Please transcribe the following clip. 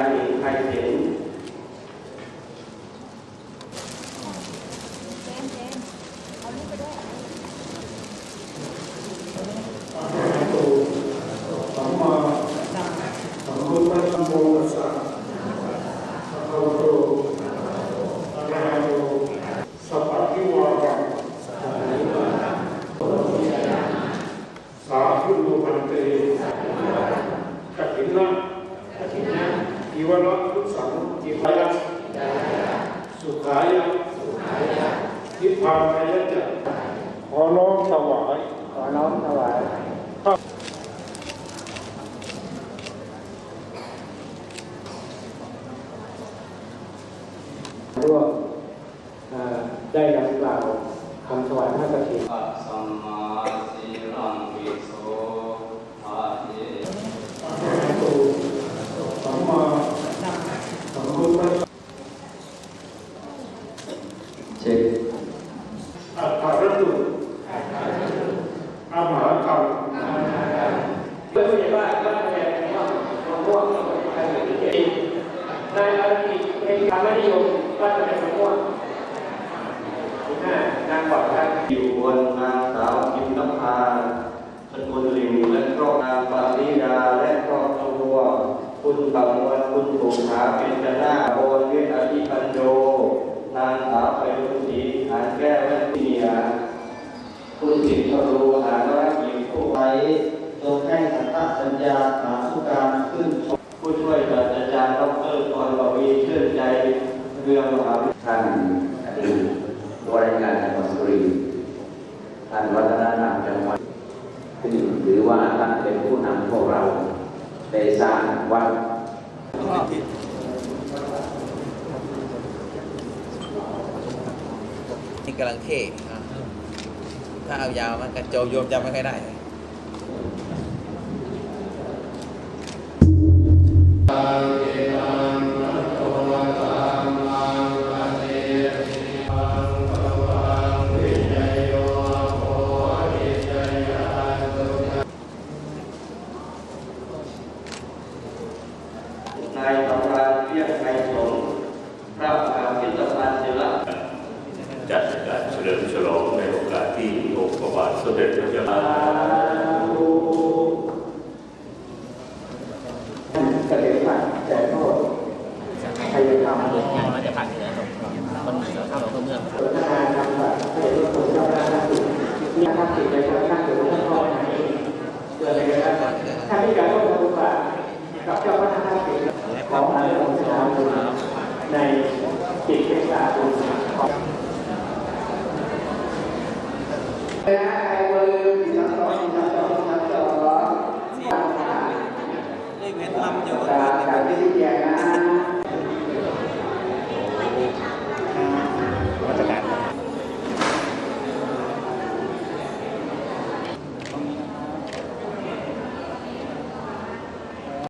รตินายนายหญิงไทยศิลป์ สัมมาสัมพุทธัสสะโมตัสสะภะคะวะโตอะระหะโตสัพพะทิวารังสาธุโมพันเตกัจฉินะกัจฉินะอิวระทุสังอิวายะสุขายะนิ พานายะจะขอน้อมถวาย ขอน้อมถวายร่วมได้นำกล่าวคำถวายพระกฐินปัสสัมมาสีรังวิโสอาเยสัมมาสัมพุทธเช็ค อัตถารตุอามหากรรม เพื่อที่ว่าบ้านแรงว่ามะม่วงการเกิดเหตุในอดี ตเป็นการไม่นิยมบ้านแรงมะม่วงที่ห้านางกอดกันอยู่บนนางสาวกิมนภาสกุลลิมและครอบนางปาริดาและครอบครัว คุณประมวลคุณถูกขาเป็นจนาโอนเวทอธิปัญโยนางสาวไปรุษีหานแก้วและเมียคุณสิทธรูหานรักหญิงผู้ไว้ทรงให้สันตสัญญาหาสุการขึ้นผู้ช่วยศาสตราจารย์ดรกรบวีชื่นใจเรื่องมหาวิทยาลัยท่านอดีตผู้ราชการจังหวัดสุรินทร์ท่านวัฒนธรรมจังหวัดซึ่งถือว่าท่านเป็นผู้นำพวกเราได้สร้างวัดนี่กำลังเท่ถ้าเอายาวมันกระโจโยมจำไม่ค่อยได้นายสำราญเรียกไทยสงฆ์พระมหาพิพิธภัณฑ์ศิลปะ จัดการเฉลิมฉลองในโอกาสที่อง ค์พระบาทสมเด็จพระเจ้าอยู่หัวเสด็จผ่านแต่โทษพยายามมันจะผ่านที่ไหนคนเข้าเมืองสนทนาธรรมแบบเสด็จพระเจ้าระนาสิมีท่านติดในพระท่านอยู่ท่านพ่อไหนเกิดอะไรกันบ้างท่านที่การร่วมมือกับเจ้าพระนาสิของนายองค์ชาบุญในจิตเทศาบุญของและ